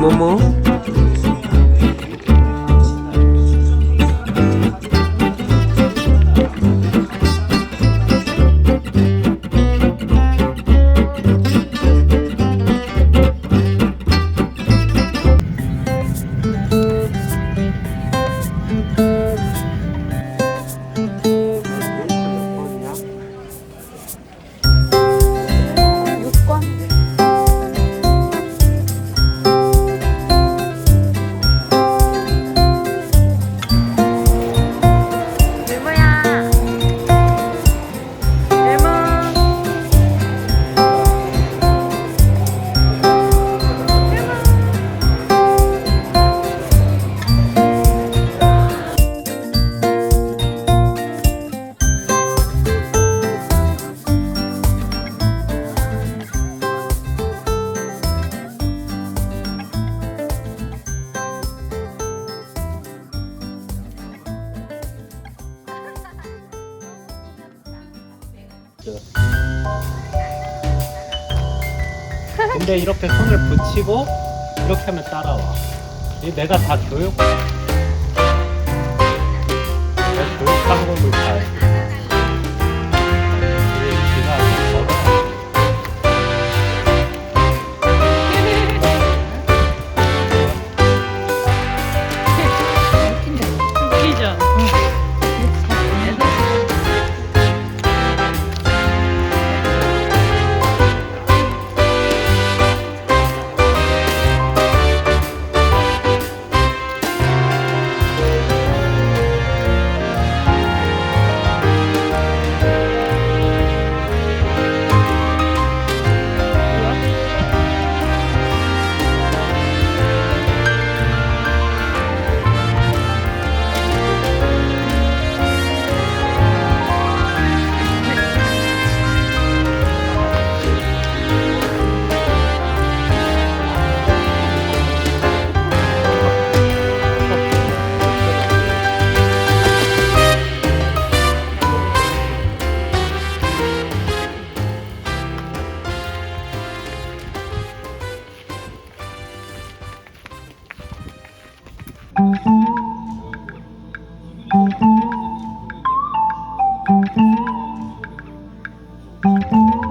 โมโม 근데 이렇게 손을 붙이고 이렇게 하면 따라와. 이 내가 다 교육. Thank you.